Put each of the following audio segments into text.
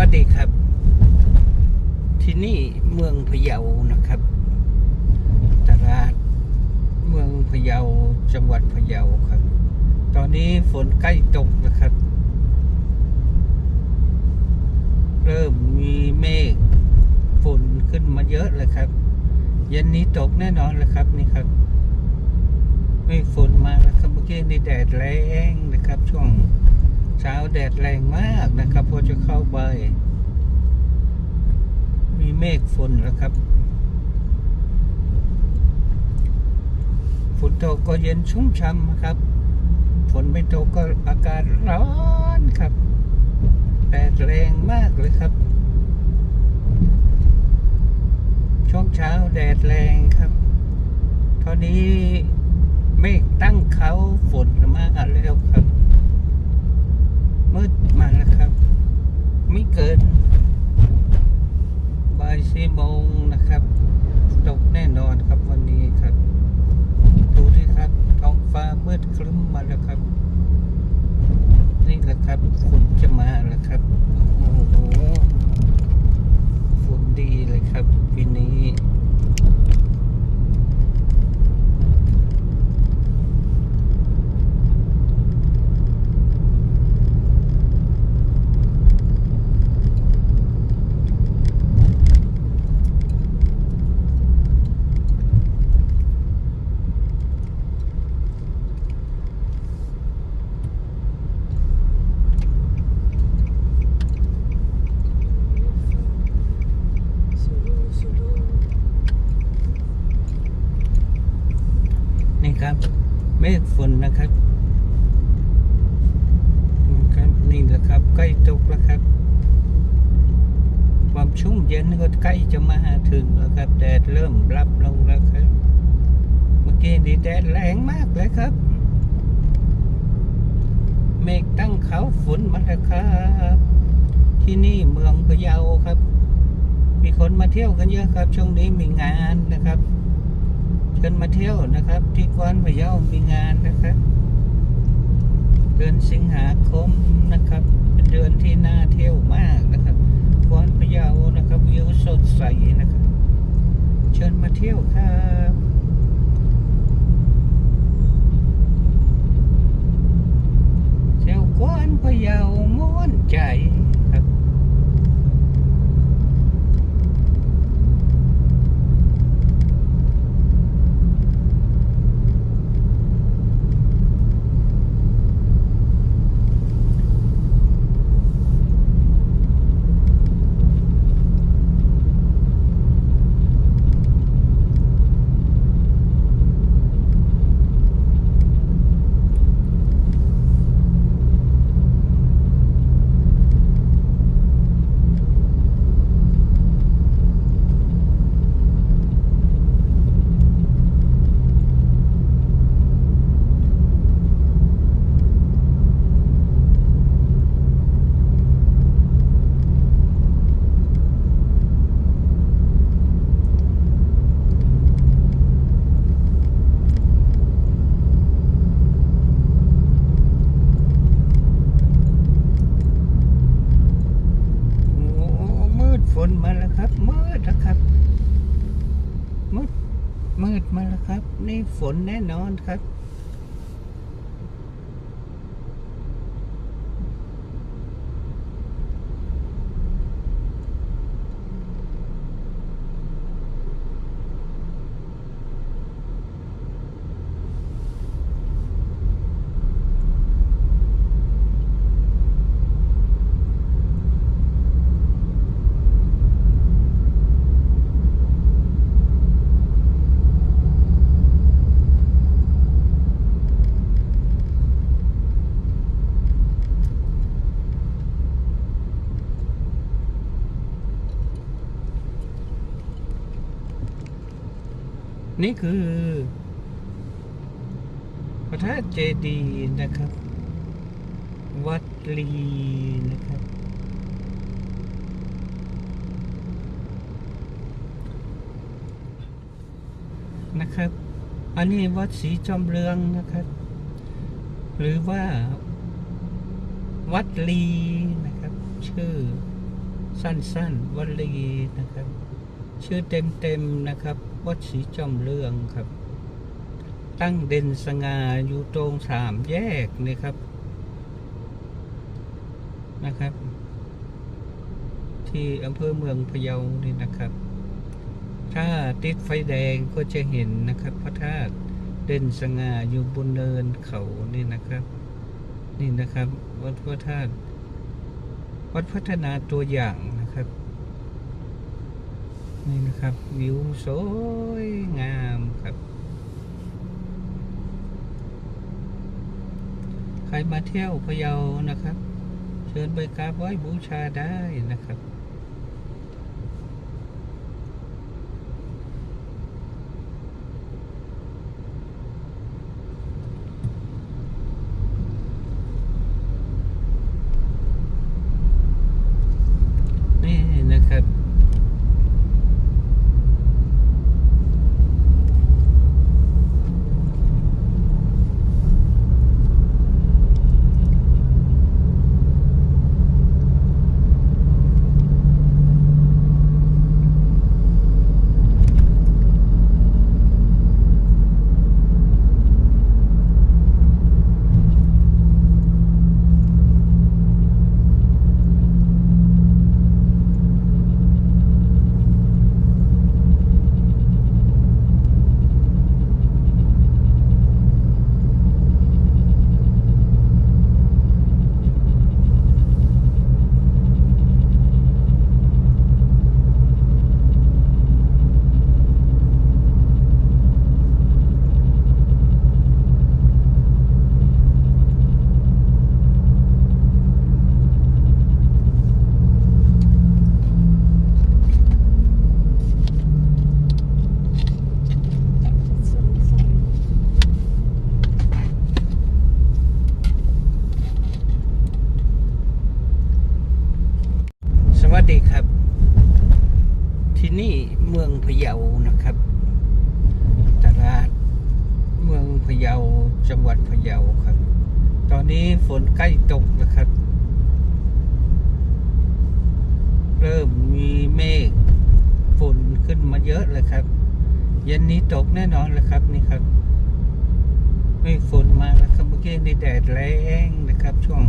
วัสดีครับ ที่นี่เมืองพะเยานะครับ ตลาดเมืองพะเยาจังหวัดพะเยาครับ ตอนนี้ฝนใกล้ตกนะครับ เริ่มมีเมฆฝนขึ้นมาเยอะเลยครับเย็นนี้ตกแน่นอนเลยครับนี่ครับเมฆฝนมาแล้วครับเมื่อกี้นี่แดดแรงนะครับ ช่วงเช้าแดดแรงมากนะครับพอจะเข้าไปมีเม ฆฝนแล้วครับฝนตกก็เย็นชุ่มช่ำครับ ฝนไม่ตกก็อากาศร้อนครับแดดแรงมากเลยครับ ช่วงเช้าแดดแรงครับ ตอนนี้เมฆตั้งเขาฝนมาแล้วครับ มืดมาแล้วครับ ไม่เกินบ่ายสี่โมงนะครับ ตกแน่นอนครับวันนี้ครับ ดูดิครับ ท้องฟ้ามืดครึ้มมาแล้วครับ นี่แหละครับฝุ่นจะมาแล้วครับ โอ้โหฝุ่นดีเลยครับปีนี้ นี่ครับ เมฆฝนนะครับครับนี่แหละครับ ใกล้ตกแล้วครับ ชุ่มเย็นก็ใกล้จะมาถึงแล้วครับแดดเริ่มรับลงแล้วครับ เมื่อกี้นี่แดดแรงมากเลยครับ เมฆตั้งเขาฝนมาแล้วครับ ที่นี่เมืองพะเยาครับ มีคนมาเที่ยวกันเยอะครับ ช่วงนี้มีงานนะครับเชิญมาเที่ยวนะครับ ที่กวนพะเยามีงานนะครับเดือนสิงหาคมนะครับ เป็นเดือนที่น่าเที่ยวมากนะครับกวานพะเยานะครับวิวสดใสนะครับ เชิญมาเที่ยวครับเที่ยวกวานพะเยาม่วนใจครับ โอ้มืดฝนมาแล้วครับ มืดแล้วครับ มืดมืดมาแล้วครับ นี่ ฝนแน่นอนครับ นี่คือพระธาตุเจดีย์นะครับ วัดลีนะครับ นะครับ อันนี้วัดศรีจอมเรืองนะครับ หรือว่า วัดลีนะครับ ชื่อสั้นๆวัดลีนะครับ ชื่อเต็มๆนะครับ วัดศรีจอมเรืองครับ ตั้งเด่นสง่าอยู่ตรงสามแยกนี่ครับ นะครับ ที่อำเภอเมืองพะเยานี่นะครับ ถ้าติดไฟแดงก็จะเห็นนะครับ พระธาตุเด่นสง่าอยู่บนเนินเขานี่นะครับ นี่นะครับ วัดพระธาตุวัดพัฒนาตัวอย่าง นี่นะครับ วิวสวยงามครับ ใครมาเที่ยวพะเยานะครับ เชิญไปกราบไหว้บูชาได้นะครับ มาเยอะเลยครับ เย็นนี้ตกแน่นอนเลยครับนี่ครับเมฆฝนมาแล้วครับเมื่อกี้นี่แดดแรงนะครับ ช่วง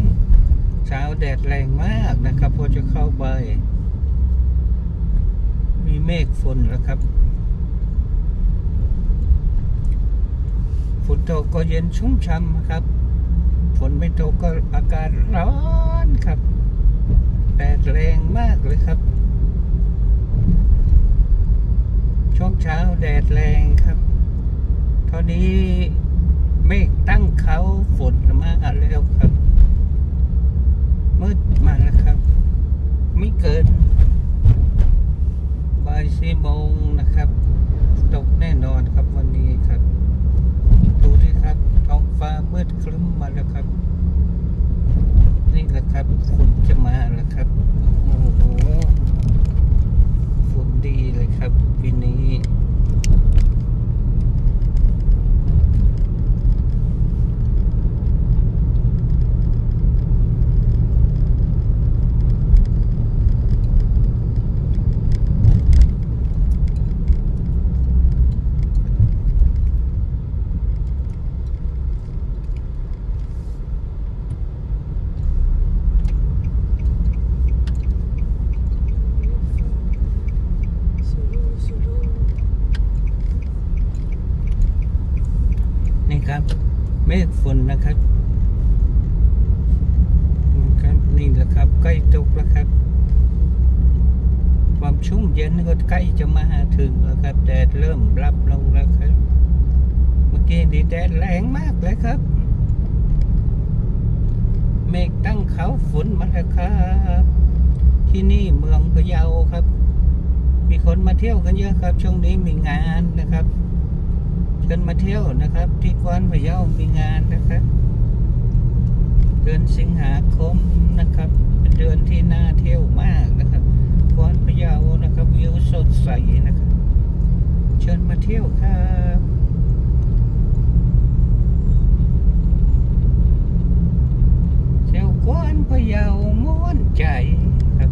เช้าแดดแรงมากนะครับ พอจะเข้าไป มีเมฆฝนแล้วครับฝนตกก็เย็นชุ่มช่ำครับ ฝนไม่ตกก็อากาศร้อนครับ แดดแรงมากเลยครับ ช่วงเช้า แดดแรงครับ ตอนนี้เมฆตั้งเขาฝนมาแล้วครับ มืดมาแล้วครับ ไม่เกินบ่ายสี่โมงนะครับ ตกแน่นอนครับวันนี้ครับ ดูที่ครับท้องฟ้ามืดครึ้มมาแล้วครับ นี่แหละครับฝนจะมาแล้วครับ โอ้โหฝนดีเลยครับปีนี้นี่ครับ เม ฆฝนนะครับนะครับ นี่แหละครับ ใกล้ตกแล้วครับ ความชุ่มเย็นก็ใกล้จะมาถึงแล้วครับแดดเริ่มรับลงแล้วครับ เมื่อกี้นี่แดดแรงมากเลยครับ เมฆตั้งเขาฝนมาแล้วครับ ที่นี่เมืองพะเยาครับ มีคนมาเที่ยวกันเยอะครับ ช่วงนี้มีงานนะครับ เชิญมาเที่ยวนะครับ ที่กวนพะเยามีงานนะครับ เดือนสิงหาคมนะครับเป็นเดือนที่น่าเที่ยวมากนะครับกวนพะเยานะครับวิวสดใสนะครับ เชิญมาเที่ยวครับเที่ยวกวนพะเยาม้วนใจครับ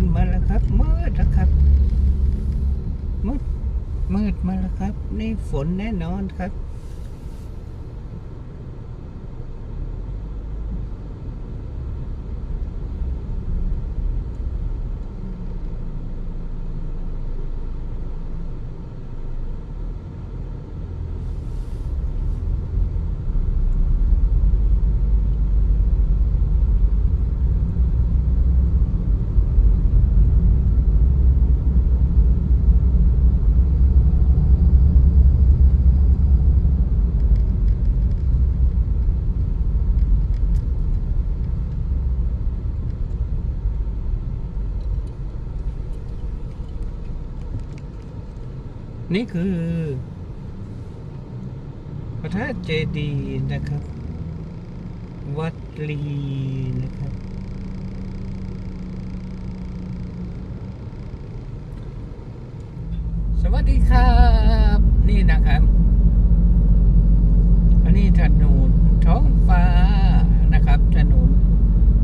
นมาแล้วครับมืดแล้วครับมืด มืดมาแล้วครับ นี่ฝนแน่นอนครับ นี่คือพระธาตุเจดีย์นะครับ วัดลีนะครับ สวัสดีครับ นี่นะครับ อันนี้ถนนท้องฟ้านะครับถนน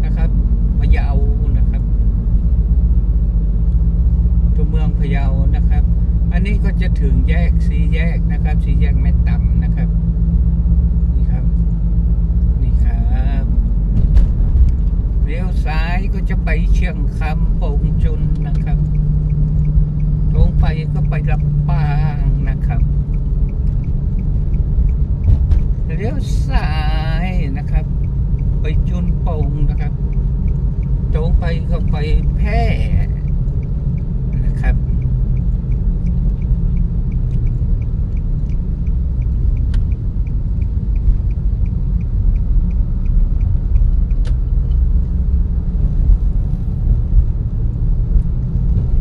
นะครับพะเยานะครับ ตัวเมืองพะเยานะครับ อันนี้ก็จะถึงแยกสีแยกนะครับ สีแยกแม่ต่ำนะครับ นี่ครับ นี่ครับเลี้ยวซ้ายก็จะไปเชียงคำปงจุนนะครับ ตรงไปก็ไปลำปางนะครับเลี้ยวซ้ายนะครับ ไปจุนโป่งนะครับ ตรงไปก็ไปแพร่นะครับ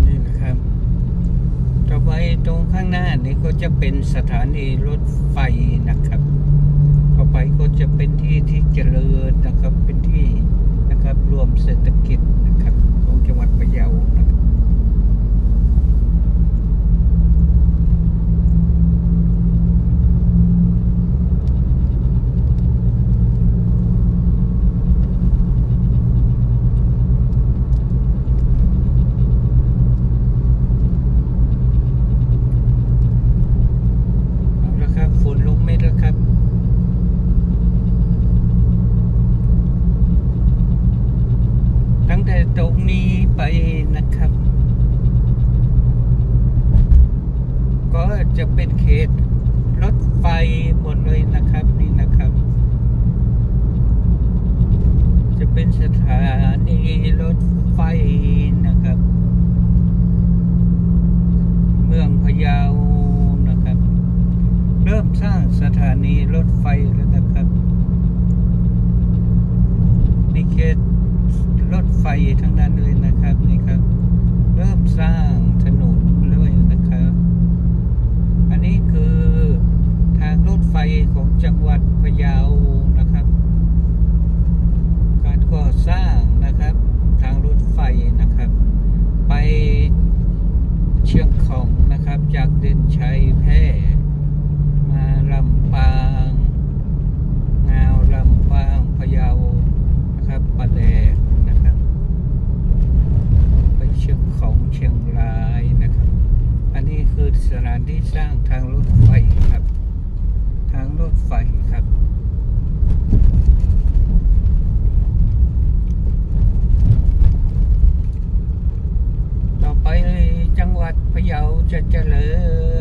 นี่นะครับ ต่อไปตรงข้างหน้านี่ก็ จะเป็นสถานีรถไฟนะครับ ต่อไปก็จะเป็นที่ที่เจริญนะครับ เป็นที่นะครับรวมเศรษฐกิจนะครับของจังหวัดพะเยานะครับ เอาละครับฝนลงเม็ดแล้วครับ ตั้งแต่ตรงนี้ไปนะครับ ก็จะเป็นเขตรถไฟหมดเลยนะครับนี่นะครับ จะเป็นสถานีรถไฟนะครับ เมืองพะเยานะครับ เริ่มสร้างสถานีรถไฟแล้วนะครับนี่เขตรถไฟทั้งนั้นเลยนะครับนี่ครับ เริ่มสร้างถนนเลยนะครับ อันนี้คือทางรถไฟของจังหวัดพะเยานะครับ การก่อสร้างนะครับ ทางรถไฟนะครับ ไปเชียงของนะครับจากเด่นชัยแพร่ มาลำปางงาวลำปางพะเยานะครับปะแดกนะครับ ไปเชียงของเชียงรายนะครับ อันนี้คือสถานที่สร้างทางรถไฟครับ ทางรถไฟครับ ต่อไปจังหวัดพะเยาจะเจริ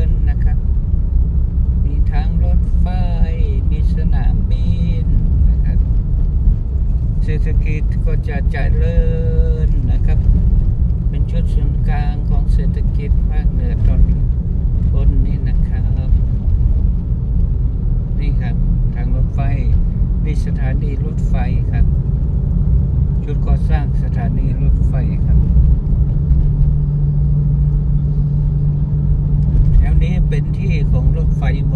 ญนะครับ มีทางรถไฟ มีสนามบินนะครับ เศรษฐกิจก็จะเจริญนะครับ เป็นชุดศูนย์กลางของเศรษฐกิจภาคเหนือตอนบนนี่นะครับ นี่ครับทางรถไฟนี่สถานีรถไฟครับจุดก่อสร้างสถานีรถไฟครับแถวนี้เป็นที่ของรถไฟหม